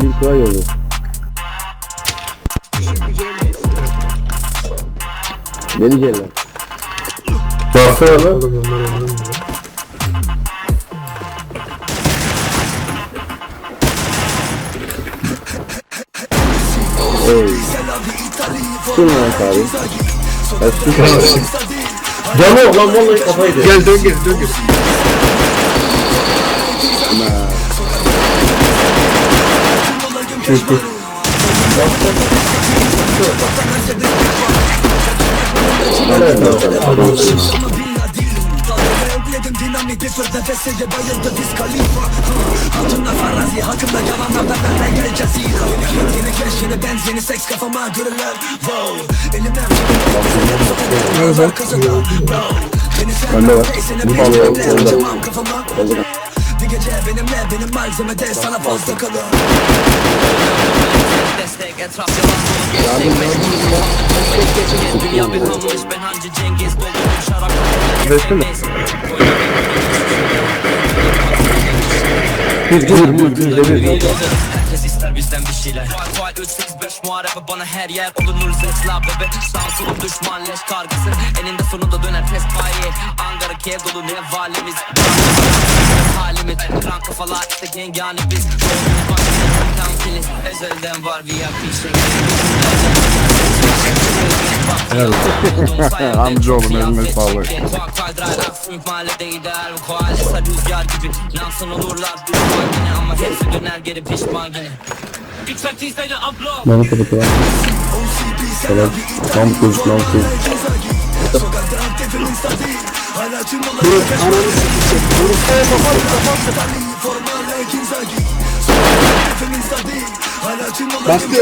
Bir kuray oldu. Ne diyecekler? Baksana lan. Oğlum onlar ondan mı? Oy. Kim lan abi? Şu Camo lan vallahi kafaydı. Gel dön gel dön gel. Çünkü. Evet, Dedim dinamit bir fır nefesi de bayıldı Wiz Khalifa Altında farazi hakkında yalanlardan benden gel cazira Yeni keş yeni benz yeni seks kafama görürler Wow Elimden Nerede? Bende var. Bu balığı orada. Tamam kafama Bir gece benimle benim malzemede sana fazla kalır. Destek etraf yalan dolu geçtik Dünya bir kavuş ben hancı Cengiz Buldum. Şarap Desene. Bir bir bir bir bir bir. Herkes muharebe bana her yer Olunur zesla bebe Sağ solum düşman leş kargısı Eninde sonunda döner pespaye Ankara kev dolu ne valimiz Halimiz Kran kafalar işte yengani biz Doğduğumuz bak tam filiz Ezelden var VIP şey Amcaoğlum, eline sağlık. Rüzgar gibi. Lansın olurlar düşman yine Ama hepsi döner geri pişman yine Bana kapatı var. Tamam. Tam kız tam. Bastı mı?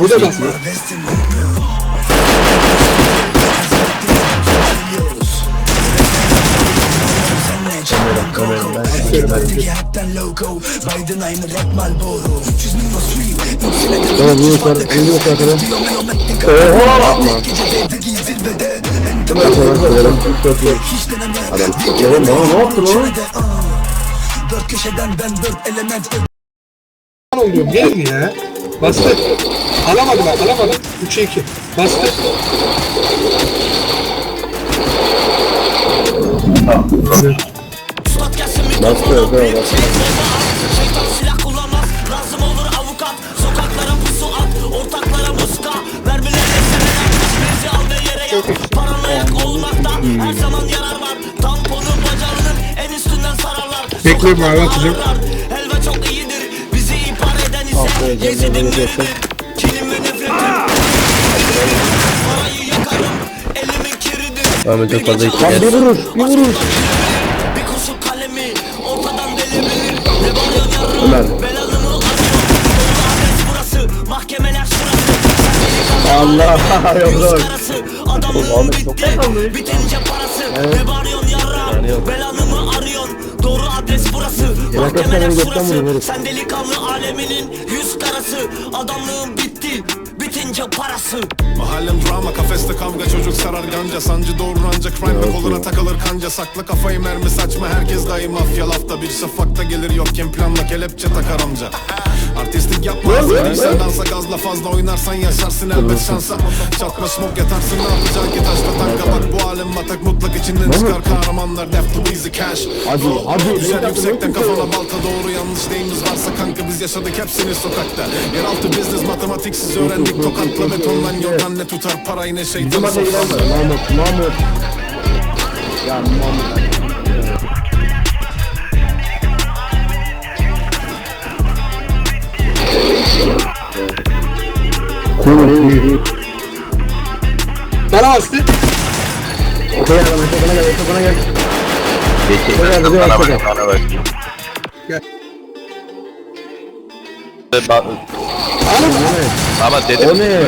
Bu da bastı. Hepten logo Biden aynı Tamam bunu yukarı. Bunu yukarı. Oha! Gecedeydi zirvede Adam bana ne yaptın lan? Dört köşeden ben dört element oluyor mi ya? Bastı. Alamadı bak alamadı. 3'e 2. Bastı. Bastı evet evet bastı. Şeytan silah kullanmaz Lazım olur avukat Sokaklara pusu at Ortaklara muska Mermilerle seneler Bizi al ve yere yat Paranoyak olmakta Her zaman yarar var Tamponu bacağının En üstünden sararlar Bekle mavi atacağım. Helva çok iyidir Bizi ihbar eden ise Yezidim biridir Kilim ve nefretim Parayı yakarım Elimin kiridir Ahmet çok fazla ihtiyaç. gece Bir vuruş, bir vuruş. Şurası Allah Karası Adamlığın bitti Bitince parası Ne bağırıyorsun yarram Belanımı arıyorsun? Doğru adres burası. Mahkemeler şurası. Sen delikanlı aleminin Yüz karası Adamlığın bitti Bitince parası. Mahallem drama kafeste kavga çocuk sarar ganca. Sancı doğuranca crime ve koluna takılır kanca. Sakla kafayı mermi saçma herkes dahi mafya. Lafta bir şafakta gelir yokken planla kelepçe takar amca Artistlik yapma Sen dansa gazla fazla oynarsan yaşarsın elbet. Şansa Çatma smoke yatarsın. Ne yapacaksın ki taşla tanka Bak bu alem batak mutlak içinden çıkar. Kahramanlar Def to easy cash. Hadi hadi. Düşer yüksekten kafana balta doğru yanlış neyimiz varsa kanka biz yaşadık hepsini sokakta. Yeraltı business matematiksiz öğrendik. tokatla betondan yorgan ne tutar? Parayı ne şeytanı Mahmut Mahmut. Ya Mahmut. Tamam. Bana bastı. Koy adamı, bana gel, bana gel. Peki. Koy adamı, Bana bak, bana bak. Gel. Ba- Ama dedim O ne?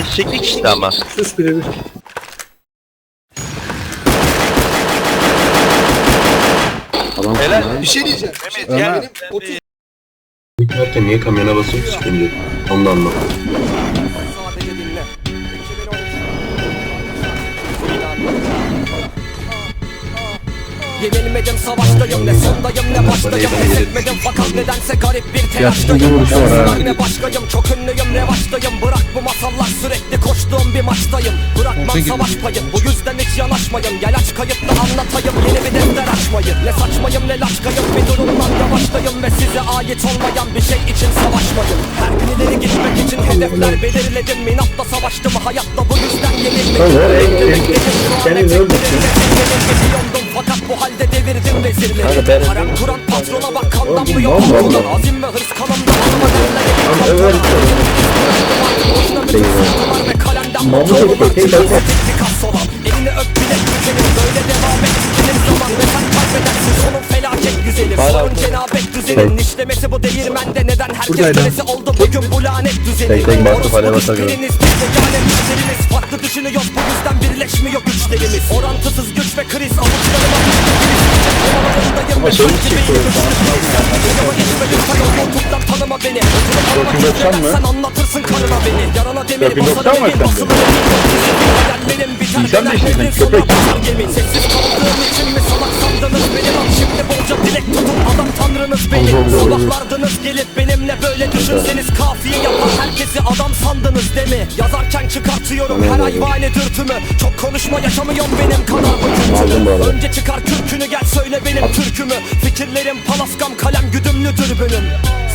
eşeklik işte ama. Sus birebir. Adam Helal. Bir şey diyeceğim. Mehmet Benim gel. 30 Zaten niye kamyona basıp sıkıntı? Onu da anlamadım. Yenilmedim savaştayım ne sondayım ne baştayım Pes etmedim fakat nedense garip bir telaştayım. Ben ne başkayım çok ünlüyüm revaçtayım Bırak bu masallar sürekli koştuğum bir maçtayım Bırakmam savaş payım bu yüzden hiç yanaşmayın Gel aç kayıtla anlatayım yeni bir defter açmayın Ne saçmayım ne laçkayım bir durumdan yavaştayım Ve size ait olmayan bir şey için savaşmayın Her gün ileri gitmek için hedefler belirledim İnatla savaştım hayatta bu yüzden yenilmedim Kendini öldürsün. Fakat bu halde devirdim vezirleri Harem kuran patrona bak kandan bu yok. vallahi. Azim ve hırs kanımda alma Lan derler över çıkan Efe. sekiz Picasso'lar Elini öp bilek güzelim böyle devam et Tükenim zaman ve sen kaybedersin. Sonun felaket güzelim. Sorun cenabet düzenin işlemesi bu değirmende. Neden herkes kölesi oldu? Bugün bu lanet düzeni Tek tek bastı, paraya basar güçleriniz, biz de yani Farklı düşünüyoruz bu yüzden birleşmiyor güçlerimiz. Orantısız güç ve kriz avuçlarıma Ama şey mi çıktı? Tanıma beni. Oturup aramak mı? Sen anlatırsın karına beni. Yarana demir 490 basarım mı bir sende? basılı demir Hayallerim biter İnsan döner değilsin, devrin köpek. sonuna basar yemin Sessiz kaldığım için mi salak sandınız beni? Lan Şimdi bolca dilek tutun adam tanrınız beni. Sabahlardınız gelip benimle böyle düşünseniz Kafiye yapar herkesi adam sandınız değil mi Yazarken çıkartıyorum her hayvani dürtümü. Çok konuşma yaşamıyorum benim arada. Önce çıkar kürkünü gel söyle benim türkümü. Fikirlerim palaskam kalem güdümlü dürbünüm.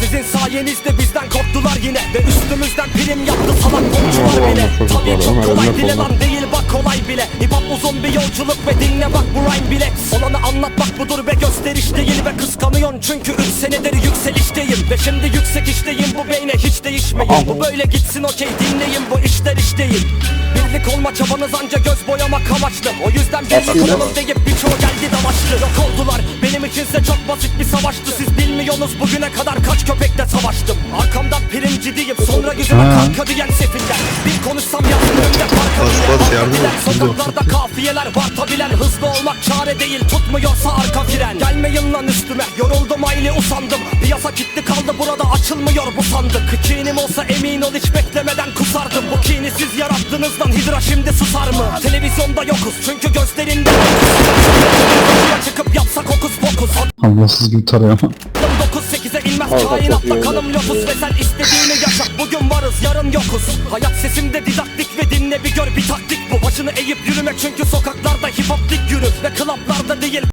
Sizin sayenizde bizden korktular yine. Ve üstümüzden prim yaptı salak komşular bile. Tabii çok kolay dile lan değil kolay bile. Hip hop uzun bir yolculuk ve dinle bak bu rhyme bile. Olanı anlatmak budur be gösteriş değil Ve kıskanıyorsun. Çünkü 3 senedir yükselişteyim Ve şimdi yüksek işteyim. Bu beyne hiç değişmeyin. Bu böyle gitsin okey dinleyin. Bu işler iş değil Birlik olma çabanız anca göz boyamak amaçlı. O yüzden birlik olalım deyip birçoğu geldi damaçlı. Yok oldular. Benim içinse çok basit bir savaştı. Siz bilmiyorsunuz bugüne kadar kaç köpekle savaştım? Arkamdan primci diyeyim sonra yüzüme kanka diyen sefiller. Bir konuşsam fark bas, yardım et. Sokaklarda kafiyeler var tabiler Hızlı olmak çare değil. Tutmuyorsa arka fren. Gelmeyin lan üstüme. Yoruldum aynı usandım. Piyasa kilitli kaldı burada açılmıyor bu sandık. Kinim olsa emin ol hiç beklemeden kusardım. Bu kini siz yarattınız lan hidra şimdi susar mı? Televizyonda yokuz çünkü gözlerinde Çıkıp yapsak okus pokus. Allahsız gibi tarayamam. 9-8'e inmez kainatla kanım lotus Ve sen istediğini yaşa. Bugün varız yarın yokuz. Hayat sesimde didaktik ve dinle bir gör bir taktik bu. Başını eğip yürümek çünkü sokaklarda hip hop dik yürü Ve klaplarda değil